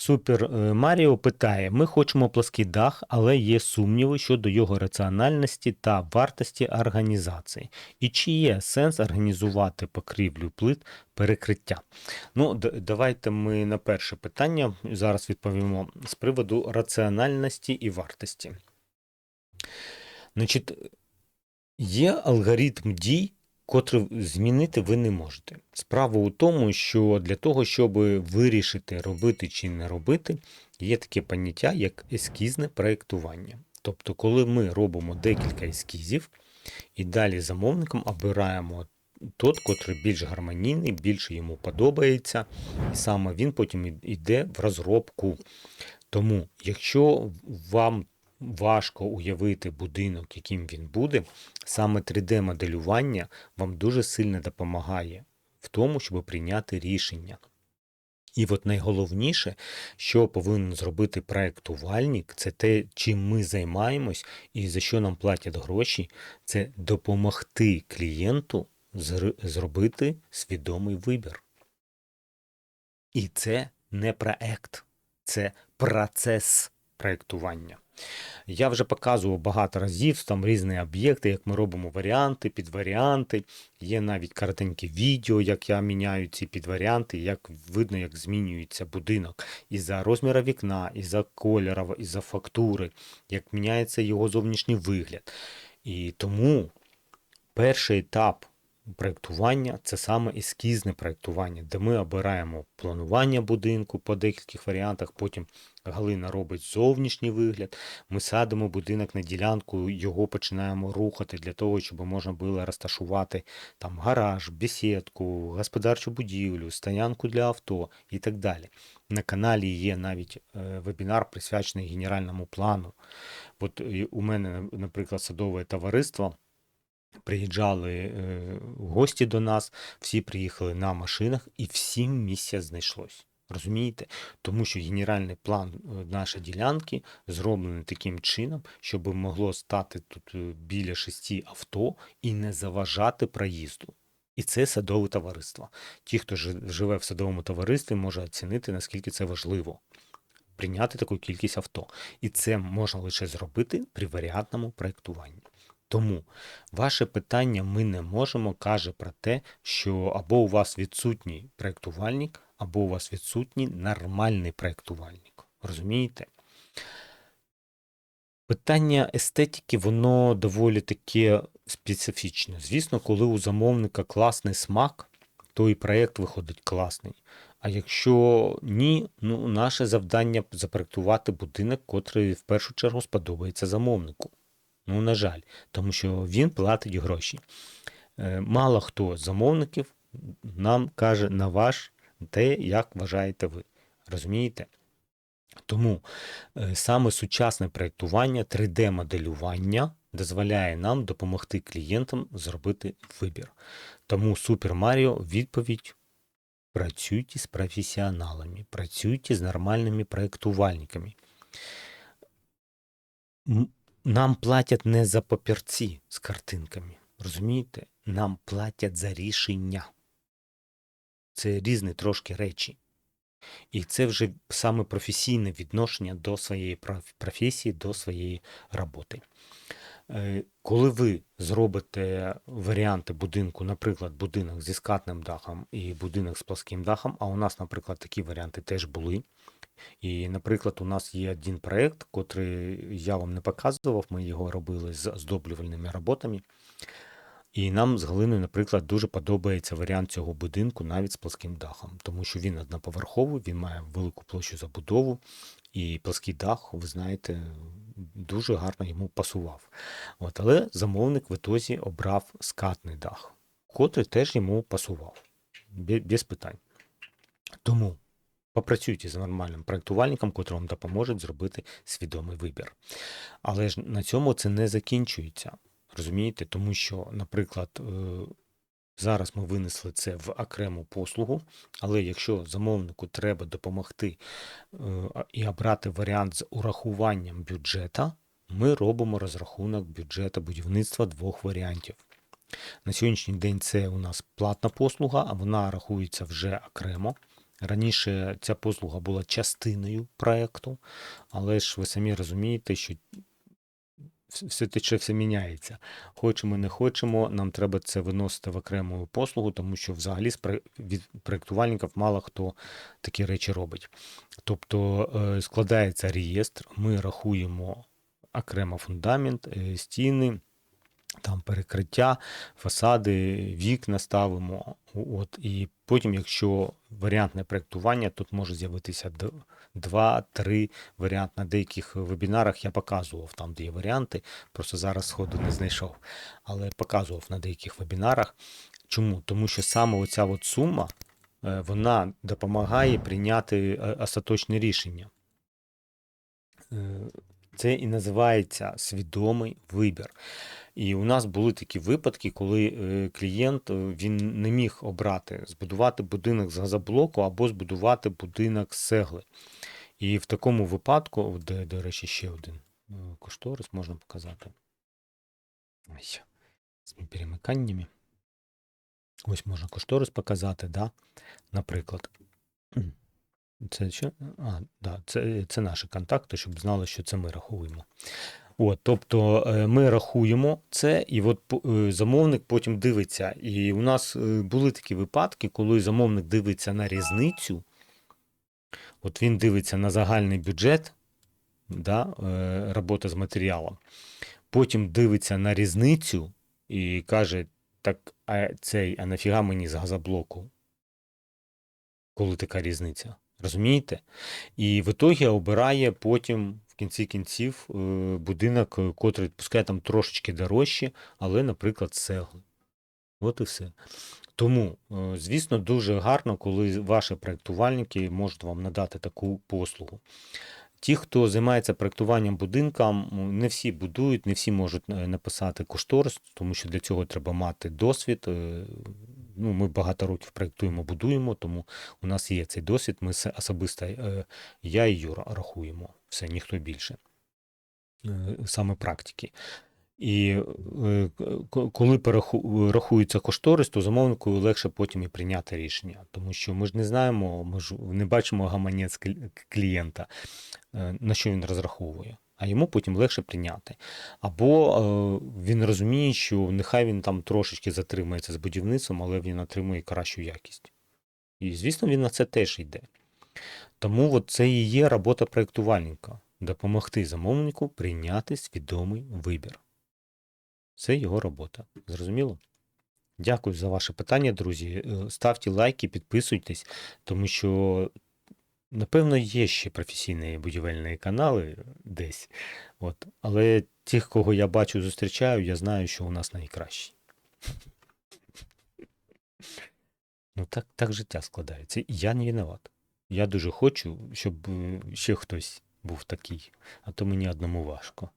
Супер е, Маріо питає: ми хочемо плоский дах, але є сумніви щодо його раціональності та вартості організації. І чи є сенс організувати покрівлю плит перекриття? Ну, давайте ми на перше питання зараз відповімо з приводу раціональності і вартості. Значить, є алгоритм дій, котрий змінити ви не можете. Справа у тому, що для того, щоб вирішити, робити чи не робити, є таке поняття, як ескізне проєктування. Тобто, коли ми робимо декілька ескізів, і далі замовником обираємо тот, котрий більш гармонійний, більше йому подобається, і саме він потім йде в розробку. Тому, якщо вам важко уявити будинок, яким він буде, саме 3D-моделювання вам дуже сильно допомагає в тому, щоб прийняти рішення. І от найголовніше, що повинен зробити проєктувальник, це те, чим ми займаємось і за що нам платять гроші, це допомогти клієнту зробити свідомий вибір. І це не проект, це процес проєктування. Я вже показував багато разів там різні об'єкти, як ми робимо варіанти, підваріанти. Є навіть коротеньке відео, як я міняю ці підваріанти, як видно, як змінюється будинок із-за розміру вікна, із-за кольору, із-за фактури, як міняється його зовнішній вигляд. І тому перший етап проєктування це саме ескізне проєктування, де ми обираємо планування будинку по декількох варіантах, потім Галина робить зовнішній вигляд, ми садимо будинок на ділянку, його починаємо рухати для того, щоб можна було розташувати там гараж, бесідку, господарчу будівлю, стоянку для авто і так далі. На каналі є навіть е, вебінар, присвячений генеральному плану. От у мене, наприклад, садове товариство. Приїжджали е, гості до нас, всі приїхали на машинах, і всім місця знайшлось. Розумієте? Тому що генеральний план е, нашої ділянки зроблений таким чином, щоб могло стати тут е, біля шести авто і не заважати проїзду. І це садове товариство. Ті, хто живе в садовому товаристві, може оцінити, наскільки це важливо прийняти таку кількість авто. І це можна лише зробити при варіантному проєктуванні. Тому ваше питання ми не можемо каже про те, що або у вас відсутній проєктувальник, або у вас відсутній нормальний проєктувальник. Розумієте? Питання естетики, воно доволі таке специфічне. Звісно, коли у замовника класний смак, то і проєкт виходить класний. А якщо ні, ну наше завдання запроектувати будинок, котрий в першу чергу сподобається замовнику. Ну, на жаль, тому що він платить гроші. Е, Мало хто з замовників нам каже на ваш те, як вважаєте ви. Розумієте? Тому е, саме сучасне проєктування, 3D-моделювання дозволяє нам допомогти клієнтам зробити вибір. Тому Super Mario відповідь працюйте з професіоналами, працюйте з нормальними проєктувальниками. Нам платять не за папірці з картинками. Розумієте? Нам платять за рішення. Це різні трошки речі. І це вже саме професійне відношення до своєї професії, до своєї роботи. Е, Коли ви зробите варіанти будинку, наприклад, будинок зі скатним дахом і будинок з плоским дахом, а у нас, наприклад, такі варіанти теж були. І, наприклад, у нас є один проєкт, котрий я вам не показував, ми його робили з оздоблювальними роботами. І нам з Галиною, наприклад, дуже подобається варіант цього будинку навіть з плоским дахом, тому що він одноповерховий, він має велику площу забудову, і плоский дах, ви знаєте, дуже гарно йому пасував. От, але замовник в ітозі обрав скатний дах, котрий теж йому пасував. Без питань. Тому попрацюйте з нормальним проєктувальником, котрий вам допоможе зробити свідомий вибір. Але ж на цьому це не закінчується. Розумієте? Тому що, наприклад, е, зараз ми винесли це в окрему послугу, але якщо замовнику треба допомогти е, і обрати варіант з урахуванням бюджета, ми робимо розрахунок бюджету будівництва двох варіантів. На сьогоднішній день це у нас платна послуга, а вона рахується вже окремо. Раніше ця послуга була частиною проекту, але ж ви самі розумієте, що все тече, все міняється. Хочемо, не хочемо, нам треба це виносити в окрему послугу, тому що взагалі від проєктувальників мало хто такі речі робить. Тобто е, складається реєстр, ми рахуємо окремо фундамент, е, стіни, там перекриття, фасади, вікна ставимо. От, і потім, якщо варіантне проєктування, тут може з'явитися д- два, три варіанти. На деяких вебінарах я показував там, де є варіанти, просто зараз сходу не знайшов. Але показував на деяких вебінарах. Чому? Тому що саме оця от сума е, вона допомагає прийняти е, остаточне рішення. Е, Це і називається свідомий вибір. І у нас були такі випадки, коли е, клієнт е, він не міг обрати збудувати будинок з газоблоку або збудувати будинок з цегли. І в такому випадку, де, до речі, ще один е, кошторис можна показати. Ось, з перемиканнями. Ось можна кошторис показати, да? наприклад. Це що? А, да, це, це наші контакти, щоб знали, що це ми рахуємо. От, тобто е, ми рахуємо це, і от е, замовник потім дивиться. І у нас е, були такі випадки, коли замовник дивиться на різницю. От він дивиться на загальний бюджет, да, робота з матеріалом. Потім дивиться на різницю і каже: так, а цей, а нафіга мені з газоблоку? Коли така різниця? Розумієте? І в ітогі обирає потім кінці кінців е, будинок, е, котрий пускай там трошечки дорожче, але, наприклад, цегли. От і все. Тому, е, звісно, дуже гарно, коли ваші проєктувальники можуть вам надати таку послугу. Ті, хто займається проєктуванням будинкам, м, не всі будують, не всі можуть написати кошторис, тому що для цього треба мати досвід. Ну, ми багато років проєктуємо, будуємо, тому у нас є цей досвід. Ми особисто, я і Юра рахуємо все, ніхто більше. Е, Саме практики. І е, коли рахується кошторис, то замовнику легше потім і прийняти рішення. Тому що ми ж не знаємо, ми ж не бачимо гаманець клієнта, е, на що він розраховує. А йому потім легше прийняти. Або він розуміє, що нехай він там трошечки затримається з будівництвом, але він отримує кращу якість. І, звісно, він на це теж йде. Тому от це і є робота проєктувальника допомогти замовнику прийняти свідомий вибір. Це його робота. Зрозуміло? Дякую за ваше питання, друзі. Е, Ставте лайки, підписуйтесь, тому що, напевно, є ще професійні будівельні канали десь. От. Але тих, кого я бачу, зустрічаю, я знаю, що у нас найкращі. Ну, так, так життя складається. Я не виноват. Я дуже хочу, щоб е, ще хтось був такий, а то мені одному важко.